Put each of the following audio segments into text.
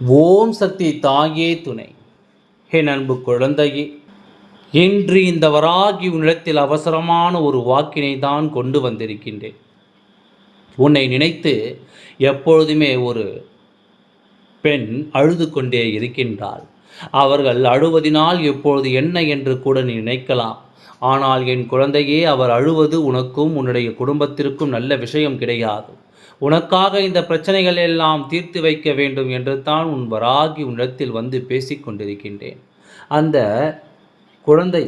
ஓம் சக்தி தாயே துணை. என் அன்பு குழந்தையே இன்று இந்த வராகி உன்னிடத்தில் அவசரமான ஒரு வாக்கினை தான் கொண்டு வந்திருக்கின்றேன். உன்னை நினைத்து எப்பொழுதுமே ஒரு பெண் அழுது கொண்டே இருக்கின்றாள். அவர்கள் அழுவதினால் எப்பொழுது என்ன என்று கூட நீ நினைக்கலாம். ஆனால் என் குழந்தையே அவர் அழுவது உனக்கும் உன்னுடைய குடும்பத்திற்கும் நல்ல விஷயம் கிடையாது. உனக்காக இந்த பிரச்சனைகள் எல்லாம் தீர்த்து வைக்க வேண்டும் என்று தான் உன் வராகி உன்னிடத்தில் வந்து பேசிக்கொண்டிருக்கின்றேன் அந்த குழந்தை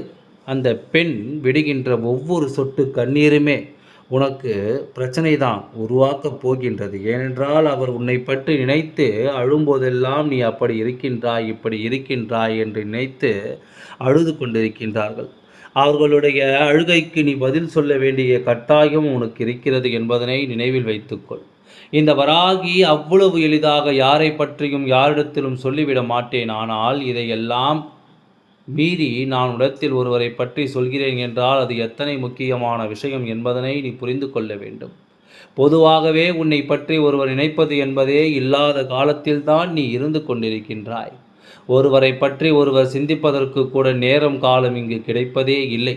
அந்த பெண் விடுகின்ற ஒவ்வொரு சொட்டு கண்ணீருமே உனக்கு பிரச்சனை தான் உருவாக்கப் போகின்றது. ஏனென்றால் அவர் உன்னை பற்றி நினைத்து அழும்போதெல்லாம் நீ அப்படி இருக்கின்றாய் இப்படி இருக்கின்றாய் என்று நினைத்து அழுது கொண்டிருக்கின்றார்கள். அவர்களுடைய அழுகைக்கு நீ பதில் சொல்ல வேண்டிய கட்டாயம் உனக்கு இருக்கிறது என்பதனை நினைவில் வைத்துக்கொள். இந்த வராகி அவ்வளவு எளிதாக யாரை பற்றியும் யாரிடத்திலும் சொல்லிவிட மாட்டேன். ஆனால் இதையெல்லாம் மீறி நான் உடத்தில் ஒருவரை பற்றி சொல்கிறேன் என்றால் அது எத்தனை முக்கியமான விஷயம் என்பதனை நீ புரிந்து கொள்ள வேண்டும். பொதுவாகவே உன்னை பற்றி ஒருவர் நினைப்பது என்பதே இல்லாத காலத்தில்தான் நீ இருந்து கொண்டிருக்கின்றாய். ஒருவரை பற்றி ஒருவர் சிந்திப்பதற்கு கூட நேரம் காலம் இங்கு கிடைப்பதே இல்லை.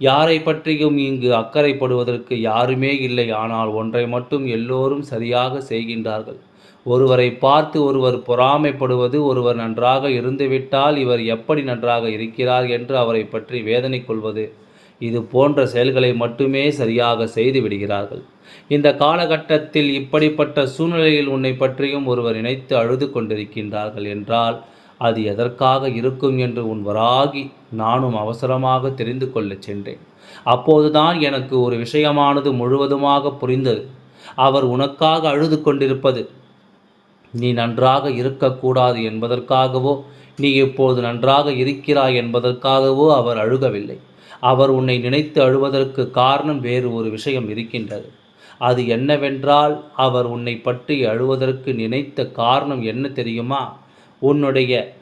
யாரை பற்றியும் இங்கு அக்கறைப்படுவதற்கு யாருமே இல்லை. ஆனால் ஒன்றை மட்டும் எல்லோரும் சரியாக செய்கின்றார்கள். ஒருவரை பார்த்து ஒருவர் பொறாமைப்படுவது ஒருவர் நன்றாக இருந்துவிட்டால் இவர் எப்படி நன்றாக இருக்கிறார் என்று அவரை பற்றி வேதனை கொள்வது. இது போன்ற செயல்களை மட்டுமே சரியாக செய்து விடுகிறார்கள். இந்த காலகட்டத்தில் இப்படிப்பட்ட சூழ்நிலையில் உன்னை பற்றியும் ஒருவர் நினைத்து அழுது கொண்டிருக்கின்றார்கள் என்றால் அது எதற்காக இருக்கும் என்று உன் வராகி நானும் அவசரமாக தெரிந்து கொள்ளச் சென்றேன். அப்போதுதான் எனக்கு ஒரு விஷயமானது முழுவதுமாக புரிந்தது. அவர் உனக்காக அழுது கொண்டிருப்பது. நீ நன்றாக இருக்கக்கூடாது என்பதற்காகவோ நீ இப்போது நன்றாக இருக்கிறாய் என்பதற்காகவோ அவர் அழுகவில்லை. அவர் உன்னை நினைத்து அழுவதற்கு காரணம் வேறு ஒரு விஷயம் இருக்கின்றது. அது என்னவென்றால் அவர் உன்னை பற்றி அழுவதற்கு நினைத்த காரணம் என்ன தெரியுமா? உன்னுடைய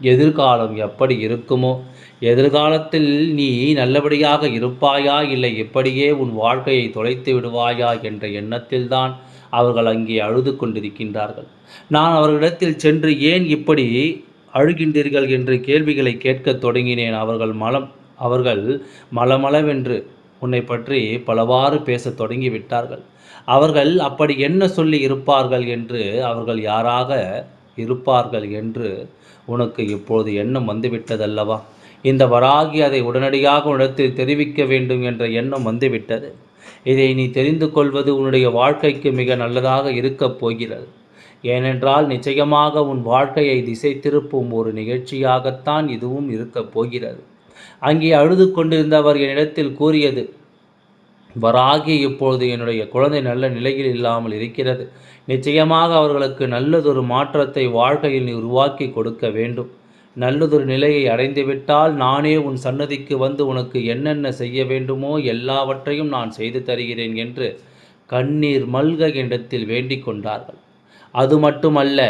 எதிர்காலம் எப்படி இருக்குமோ? எதிர்காலத்தில் நீ நல்லபடியாக இருப்பாயா? இல்லை எப்படியே உன் வாழ்க்கையை தொலைத்து விடுவாயா? என்ற எண்ணத்தில்தான் அவர்கள் அங்கே அழுது கொண்டிருக்கின்றார்கள். நான் அவர்களிடத்தில் சென்று ஏன் இப்படி அழுகின்றீர்கள்? என்று கேள்விகளை கேட்கத் தொடங்கினேன். அவர்கள் மலம் அவர்கள் மலமளவென்று உன்னை பற்றி பலவாறு பேசத் தொடங்கி விட்டார்கள் அவர்கள் அப்படி என்ன சொல்லி இருப்பார்கள் என்று அவர்கள் யாராக இருப்பார்கள் என்று உனக்கு இப்போது எண்ணம் வந்துவிட்டதல்லவா? இந்த வராகி அதை உடனடியாக உணர்த்து தெரிவிக்க வேண்டும் என்ற எண்ணம் வந்துவிட்டது. இதை நீ தெரிந்து கொள்வது உன்னுடைய வாழ்க்கைக்கு மிக நல்லதாக இருக்கப் போகிறது. ஏனென்றால் நிச்சயமாக உன் வாழ்க்கையை திசை திருப்பும் ஒரு நிகழ்ச்சியாகத்தான் இதுவும் இருக்கப் போகிறது. அங்கே அழுது கொண்டிருந்தவர் என்னிடத்தில் கூறியது வராகி இப்பொழுது என்னுடைய குழந்தை நல்ல நிலையில் இல்லாமல் இருக்கிறது. நிச்சயமாக அவர்களுக்கு நல்லதொரு மாற்றத்தை வாழ்க்கையில் நீ உருவாக்கி கொடுக்க வேண்டும். நல்லதொரு நிலையை அடைந்துவிட்டால் நானே உன் சன்னதிக்கு வந்து உனக்கு என்னென்ன செய்ய வேண்டுமோ எல்லாவற்றையும் நான் செய்து தருகிறேன் என்று கண்ணீர் மல்க இடத்தில் வேண்டிக் கொண்டார்கள். அது மட்டுமல்ல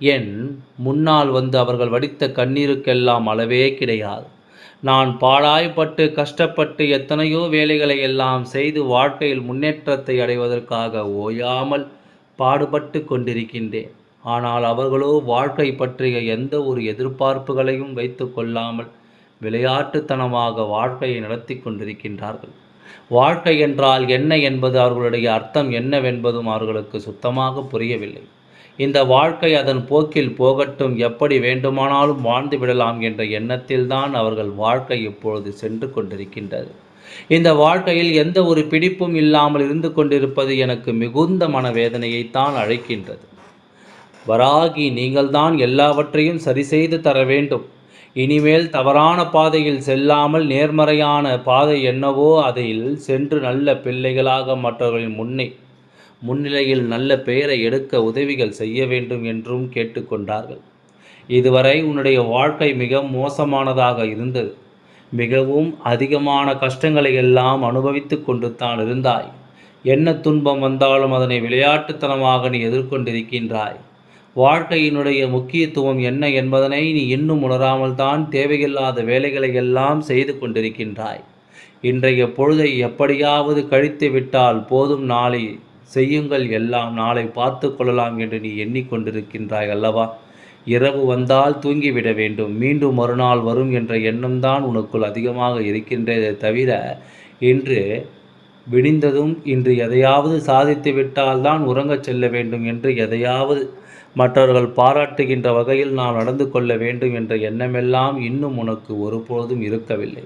என் முன்னால் வந்து அவர்கள் வடித்த கண்ணீருக்கெல்லாம் அளவே கிடையாது. நான் பாழாய்ப்பட்டு கஷ்டப்பட்டு எத்தனையோ வேலைகளை எல்லாம் செய்து வாழ்க்கையில் முன்னேற்றத்தை அடைவதற்காக ஓயாமல் பாடுபட்டு கொண்டிருக்கின்றேன். ஆனால் அவர்களோ வாழ்க்கை பற்றிய எந்த ஒரு எதிர்பார்ப்புகளையும் வைத்து கொள்ளாமல் விளையாட்டுத்தனமாக வாழ்க்கையை நடத்தி கொண்டிருக்கின்றார்கள். வாழ்க்கை என்றால் என்ன என்பது அவர்களுடைய அர்த்தம் என்னவென்பதும் அவர்களுக்கு சுத்தமாக புரியவில்லை. இந்த வாழ்க்கை அதன் போக்கில் போகட்டும் எப்படி வேண்டுமானாலும் வாழ்ந்து விடலாம் என்ற எண்ணத்தில்தான் அவர்கள் வாழ்க்கை இப்பொழுது சென்று கொண்டிருக்கின்றது. இந்த வாழ்க்கையில் எந்த ஒரு பிடிப்பும் இல்லாமல் இருந்து கொண்டிருப்பது எனக்கு மிகுந்த மனவேதனையைத்தான் அழைக்கின்றது வராகி நீங்கள்தான் எல்லாவற்றையும் சரி செய்து தர வேண்டும். இனிமேல் தவறான பாதையில் செல்லாமல் நேர்மறையான பாதை என்னவோ அதில் சென்று நல்ல பிள்ளைகளாக மற்றவர்களின் முன்னே முன்னிலையில் நல்ல பெயரை எடுக்க உதவிகள் செய்ய வேண்டும் என்றும் கேட்டுக்கொண்டார்கள். இதுவரை உன்னுடைய வாழ்க்கை மிக மோசமானதாக இருந்தது. மிகவும் அதிகமான கஷ்டங்களை எல்லாம் அனுபவித்து கொண்டு தான் இருந்தாய். என்ன துன்பம் வந்தாலும் அதனை விளையாட்டுத்தனமாக நீ எதிர்கொண்டிருக்கின்றாய். வாழ்க்கையினுடைய முக்கியத்துவம் என்ன என்பதனை நீ இன்னும் உணராமல் தான் தேவையில்லாத வேலைகளை எல்லாம் செய்து கொண்டிருக்கின்றாய். இன்றைய பொழுதை எப்படியாவது கழித்து விட்டால் போதும் நாளை. செய்யுங்கள் எல்லாம் நாளை பார்த்து கொள்ளலாம் என்று நீ எண்ணிக்கொண்டிருக்கின்றாய் அல்லவா? இரவு வந்தால் தூங்கிவிட வேண்டும். மீண்டும் மறுநாள் வரும் என்ற எண்ணம்தான் உனக்குள் அதிகமாக இருக்கின்றதே தவிர இன்று விடிந்ததும் இன்று எதையாவது சாதித்து விட்டால்தான் உறங்கச் செல்ல வேண்டும் என்று எதையாவது மற்றவர்கள் பாராட்டுகின்ற வகையில் நாம் நடந்து கொள்ள வேண்டும் என்ற எண்ணமெல்லாம் இன்னும் உனக்கு ஒருபோதும் இருக்கவில்லை.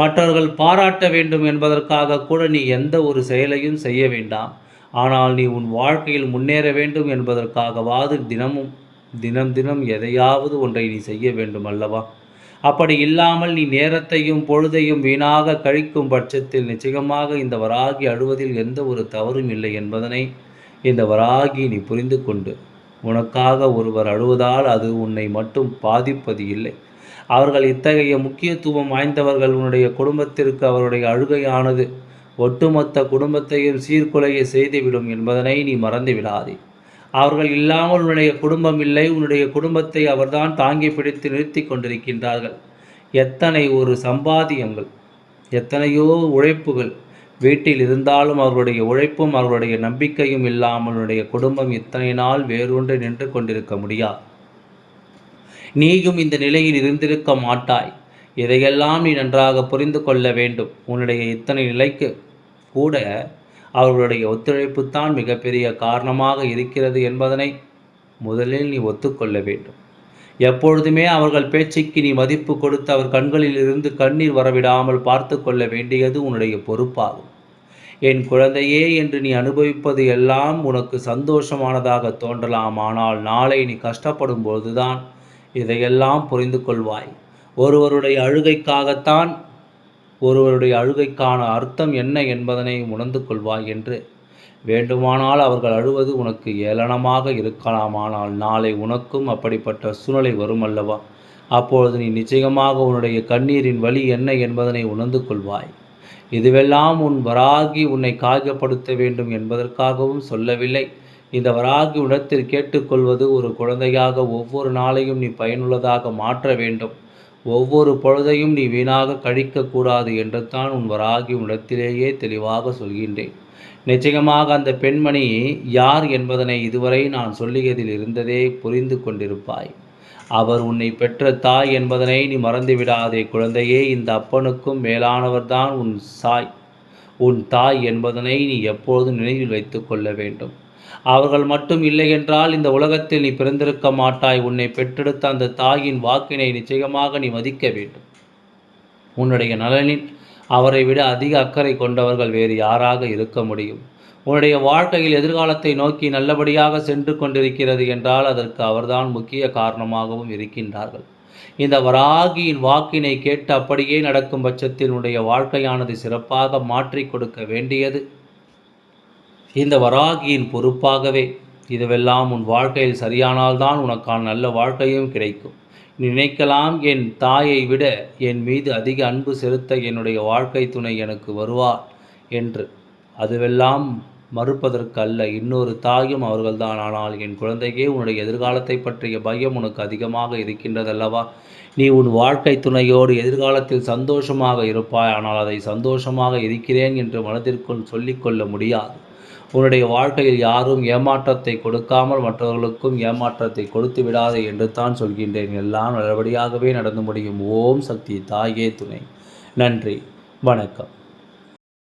மற்றவர்கள் பாராட்ட வேண்டும் என்பதற்காக கூட நீ எந்த ஒரு செயலையும் செய்ய வேண்டாம். ஆனால் நீ உன் வாழ்க்கையில் முன்னேற வேண்டும் என்பதற்காகவாது தினமும் தினம் தினம் எதையாவது ஒன்றை நீ செய்ய வேண்டும் அல்லவா? அப்படி இல்லாமல் நீ நேரத்தையும் பொழுதையும் வீணாக கழிக்கும் பட்சத்தில் நிச்சயமாக இந்த வராகி அழுவதில் எந்த ஒரு தவறும் இல்லை என்பதனை இந்த வராகி நீ புரிந்து கொண்டு உனக்காக ஒருவர் அழுவதால் அது உன்னை மட்டும் பாதிப்பது இல்லை. அவர்கள் இத்தகைய முக்கியத்துவம் வாய்ந்தவர்கள் உன்னுடைய குடும்பத்திற்கு அவருடைய அழுகையானது ஒட்டுமொத்த குடும்பத்தையும் சீர்குலைய செய்துவிடும் என்பதனை நீ மறந்து விடாதே. அவர்கள் இல்லாமல் உன்னுடைய குடும்பம் இல்லை உன்னுடைய குடும்பத்தை அவர்தான் தாங்கி பிடித்து நிறுத்தி கொண்டிருக்கின்றார்கள். எத்தனை ஒரு சம்பாதியங்கள் எத்தனையோ உழைப்புகள் வீட்டில் இருந்தாலும் அவர்களுடைய உழைப்பும் அவர்களுடைய நம்பிக்கையும் இல்லாமல் உன்னுடைய குடும்பம் இத்தனை நாள் வேறொன்று நின்று கொண்டிருக்க முடியாது நீயும் இந்த நிலையில் இருந்திருக்க மாட்டாய். இதையெல்லாம் நீ நன்றாக புரிந்து கொள்ள வேண்டும். உன்னுடைய இத்தனை நிலைக்கு கூட அவர்களுடைய ஒத்துழைப்பு தான் மிகப்பெரிய காரணமாக இருக்கிறது என்பதனை முதலில் நீ ஒத்துக்கொள்ள வேண்டும். எப்பொழுதுமே அவர்கள் பேச்சுக்கு நீ மதிப்பு கொடுத்து அவர் கண்களில் இருந்து கண்ணீர் வரவிடாமல் பார்த்து கொள்ள வேண்டியது உன்னுடைய பொறுப்பாகும். என் குழந்தையே என்று நீ அனுபவிப்பது எல்லாம் உனக்கு சந்தோஷமானதாக தோன்றலாம். ஆனால் நாளை நீ கஷ்டப்படும் போதுதான் இதையெல்லாம் புரிந்து கொள்வாய். ஒருவருடைய அழுகைக்காகத்தான் ஒருவருடைய அழுகைக்கான அர்த்தம் என்ன என்பதனை உணர்ந்து கொள்வாய் என்று. வேண்டுமானால் அவர்கள் அழுவது உனக்கு ஏளனமாக இருக்கலாம் ஆனால் நாளை உனக்கும் அப்படிப்பட்ட சூழ்நிலை வரும் அல்லவா அப்பொழுது நீ நிச்சயமாக உன்னுடைய கண்ணீரின் வழி என்ன என்பதனை உணர்ந்து கொள்வாய். இதுவெல்லாம் உன் வராகி உன்னை காயப்படுத்த வேண்டும் என்பதற்காகவும் சொல்லவில்லை. இந்த வராகி உணத்தில் கேட்டுக்கொள்வது ஒரு குழந்தையாக ஒவ்வொரு நாளையும் நீ பயனுள்ளதாக மாற்ற வேண்டும். ஒவ்வொரு பொழுதையும் நீ வீணாக கழிக்கக்கூடாது என்று தான் உன் வராகி உன்னிடத்திலேயே தெளிவாக சொல்கின்றேன். நிச்சயமாக அந்த பெண்மணி யார் என்பதனை இதுவரை நான் சொல்லியதில் இருந்ததே புரிந்து கொண்டிருப்பாய். அவர் உன்னை பெற்ற தாய் என்பதனை நீ மறந்துவிடாதே குழந்தையே இந்த அப்பனுக்கும் மேலானவர்தான் உன் சாய். உன் தாய் என்பதனை நீ எப்பொழுதும் நினைவில் வைத்து கொள்ள வேண்டும். அவர்கள் மட்டும் இல்லை என்றால் இந்த உலகத்தில் நீ பிறந்திருக்க மாட்டாய். உன்னை பெற்றெடுத்த அந்த தாயின் வாக்கினை நிச்சயமாக நீ மதிக்க வேண்டும். உன்னுடைய நலனில் அவரை விட அதிக அக்கறை கொண்டவர்கள் வேறு யாராக இருக்க முடியும். உன்னுடைய வாழ்க்கையில் எதிர்காலத்தை நோக்கி நல்லபடியாக சென்று கொண்டிருக்கிறது என்றால் அதற்கு அவர்தான் முக்கிய காரணமாகவும் இருக்கின்றார்கள். இந்த வராகியின் வாக்கினை கேட்டு அப்படியே நடக்கும் பட்சத்தில் உன்னுடைய வாழ்க்கையானது சிறப்பாக மாற்றி கொடுக்க வேண்டியது இந்த வராகியின் பொறுப்பாகவே இதுவெல்லாம் உன் வாழ்க்கையில் சரியானால்தான் உனக்கான நல்ல வாழ்க்கையும் கிடைக்கும். நினைக்கலாம் என் தாயை விட என் மீது அதிக அன்பு செலுத்த என்னுடைய வாழ்க்கை துணை எனக்கு வருவார் என்று. அதுவெல்லாம் மறுப்பதற்கு அல்ல இன்னொரு தாயும் அவர்கள்தான். ஆனால் என் குழந்தையே உன்னுடைய எதிர்காலத்தை பற்றிய பயம் உனக்கு அதிகமாக இருக்கின்றதல்லவா? நீ உன் வாழ்க்கை துணையோடு எதிர்காலத்தில் சந்தோஷமாக இருப்பாய். ஆனால் அதை சந்தோஷமாக இருக்கிறேன் என்று மனதிற்குள் சொல்லிக்கொள்ள முடியாது. உன்னுடைய வாழ்க்கையில் யாரும் ஏமாற்றத்தை கொடுக்காமல் மற்றவர்களுக்கும் ஏமாற்றத்தை கொடுத்து விடாதே என்று தான் சொல்கின்றேன். எல்லாம் நல்லபடியாகவே நடந்து முடியும். ஓம் சக்தி தாயே துணை. நன்றி. வணக்கம்.